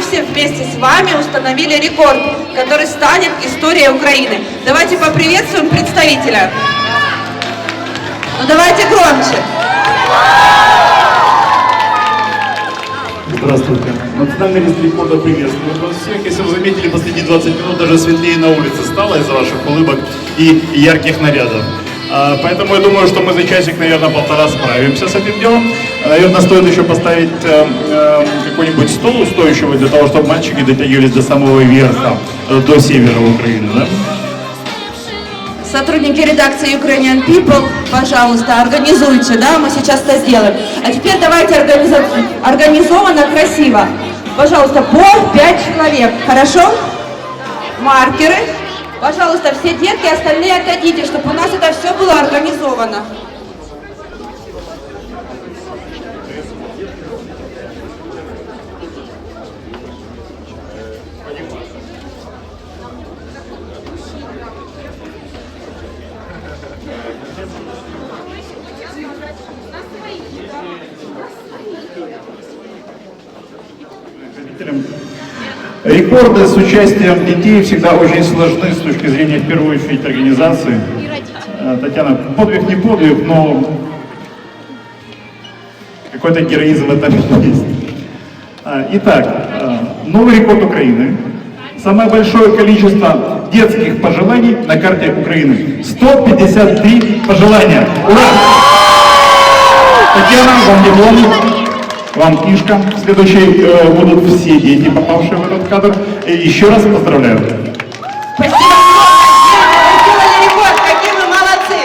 все вместе с вами установили рекорд, который станет историей Украины. Давайте поприветствуем представителя. Ну давайте громче. Здравствуйте. Национальный лист рекорда приветствует вас всех. Если вы заметили, последние 20 минут даже светлее на улице стало из-за ваших улыбок и ярких нарядов. А, Поэтому я думаю, что мы за часик, наверное, полтора справимся с этим делом. Наверное, стоит еще поставить э, э, какой-нибудь стол устойчивый для того, чтобы мальчики дотягивались до самого верха, э, до севера Украины. Да? Сотрудники редакции Ukrainian People, пожалуйста, организуйте, да, мы сейчас это сделаем. А теперь давайте организо- организованно, красиво. Пожалуйста, по 5 человек, хорошо? Маркеры. Пожалуйста, все детки, остальные отойдите, чтобы у нас это все было организовано. Зрителям. Рекорды с участием детей всегда очень сложны с точки зрения, в первую очередь, организации. Э, Татьяна, подвиг не подвиг, но какой-то героизм в этом есть. А, Итак, э, новый рекорд Украины. Самое большое количество детских пожеланий на карте Украины. 153 пожелания. Ура! Татьяна, вам диплом, вам книжка. Следующей э, будут все дети, попавшие в этот кадр. И еще раз поздравляю. Спасибо огромное, Вы сделали рекорд, какие ви молодці.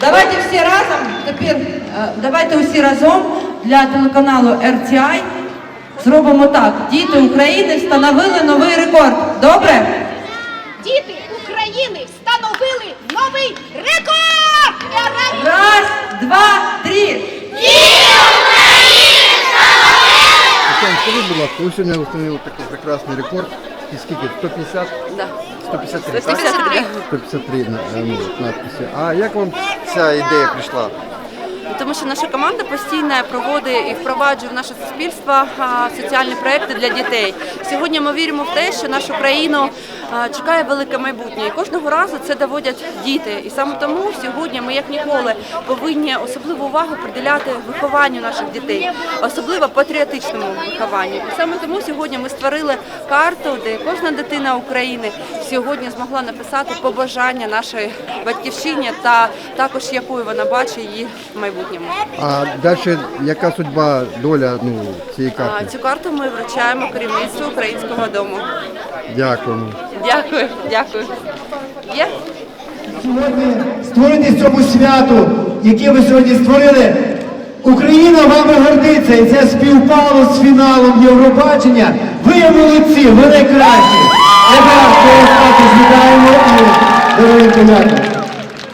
Давайте всі разом, тепер, е, давайте усі разом для телеканалу RTI зробимо так. Діти України встановили новий рекорд. Добре? Діти України встановили новий рекорд! Раз, два, три. Тетяна, будь ласка, ви сьогодні встановили такий прекрасний рекорд. І скільки? 150? Да. 153. 153. 153 на- ну, надписи. А як вам ця ідея прийшла? Тому що наша команда постійно проводить і впроваджує в наше суспільство соціальні проекти для дітей. Сьогодні ми віримо в те, що нашу країну чекає велике майбутнє. І кожного разу це доводять діти. І саме тому сьогодні ми, як ніколи, повинні особливу увагу приділяти вихованню наших дітей, особливо патріотичному вихованню. І саме тому сьогодні ми створили карту, де кожна дитина України сьогодні змогла написати побажання нашої батьківщині та також якою вона бачить її в майбутньому. А далі яка судьба, доля ну, цієї А. Цю карту ми вручаємо керівництву українського дому. Дякуємо. Дякую, дякую. Є? сьогодні створити цьому святу, яке ви сьогодні створили. Україна вами гордиться, і це співпало з фіналом Євробачення. Ви є молодці, ви найкращі. Ребят, ми вас також вітаємо і даруємо подяку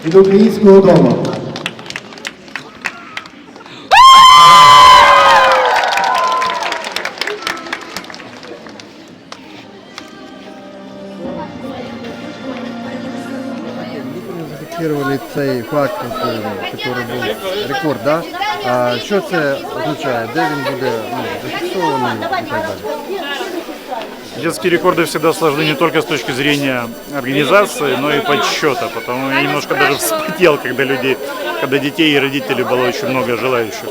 від українського дому. Цей факт, який був рекорд, да? А що це означає? Де він буде ну, зафіксований і так далі? Детские рекорды всегда сложны не только с точки зрения организации, но и подсчета. Потому я немножко даже вспотел, когда людей, когда детей и родителей было очень много желающих.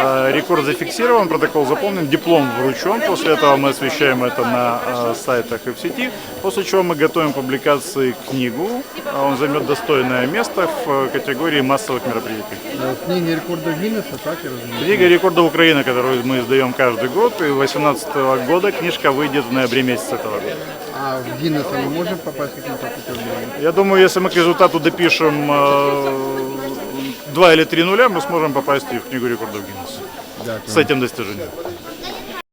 А, Рекорд зафиксирован, протокол заполнен, диплом вручен. После этого мы освещаем это на а, сайтах и в сети. После чего мы готовим публикации книгу. А Он займет достойное место в э, категории массовых мероприятий. Е, В книгі рекордів Гіннеса, так я розумію? Книга рекордов Украины, которую мы издаем каждый год, и 2018 года книжка выйдет в ноябре месяце этого года. А в Гіннеса ми можемо попасть каким-то путем? Я думаю, если мы к результату допишем э, два или три нуля, мы сможем попасть и в книгу рекордов Гиннесса да, с этим достижением.